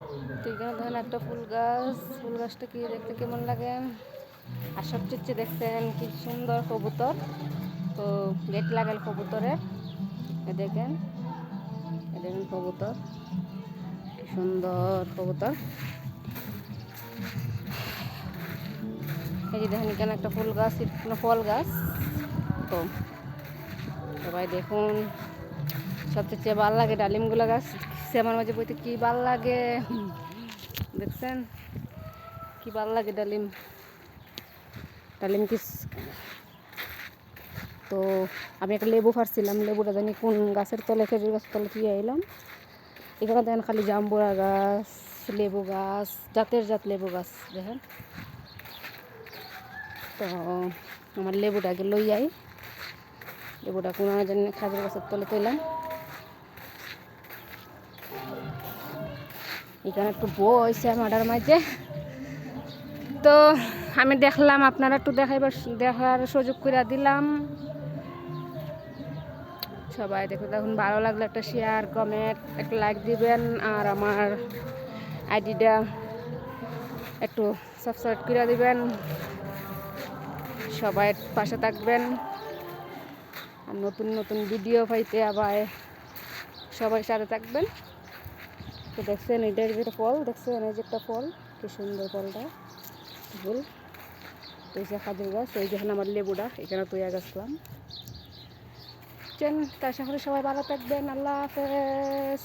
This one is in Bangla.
তো এখানে ধরেন একটা ফুল গাছ। ফুল গাছটা কি দেখতে কেমন লাগে? আর সবচেয়ে চেয়ে দেখছেন কি সুন্দর কবুতর। তো গেট লাগাল কবুতরের এ দেখেন এ দেখেন কবুতর। সুন্দর কবুতর। এই যে দেখেন এখানে একটা ফুল গাছ ফল গাছ। তো সবাই দেখুন। সবচেয়ে চেয়ে ভালো লাগে ডালিমগুলো গাছ। শ্যামার মাঝে বইতে কি ভালো লাগে। দেখছেন? কি ভালো লাগে ডালিম। ডালিম কি তো আমি একটা লেবু ফারছিলাম লেবুটা জানি কোন গাছের তলে, খেজুর গাছের তলে তুই এলাম এখানে দেখেন খালি জাম্বুরা গাছ, লেবু গাছ, জাতের জাত লেবু গাছ, দেখেন। তো আমার লেবুটা আগে লই যাই লেবুটা কোনো জানি খাজুর গাছের তলে তুইলাম এখানে একটু বউ হয়েছে মাঝে। তো আমি দেখলাম, আপনারা একটু দেখাইবার দেখার সুযোগ করে দিলাম। সবাই দেখো, দেখুন, ভালো লাগলে একটা শেয়ার কমেন্ট একটা লাইক দিবেন। আর আমার আইডিটা একটু সাবস্ক্রাইব করে দিবেন। সবাই পাশে থাকবেন। নতুন নতুন ভিডিও পাইতে আবার সবাই সাথে থাকবেন। তো দেখছেন এটার যেটা ফল, দেখছেন? এই যে একটা ফল, কি সুন্দর ফলটা। ফুল। তো এই যে খাজুর গাছ, এই যেখানে আমার লেবুটা, এখানে তৈয়া গেছিলাম চেন তার সাথে সবাই ভালো থাকবেন। আল্লাহ হাফেজ।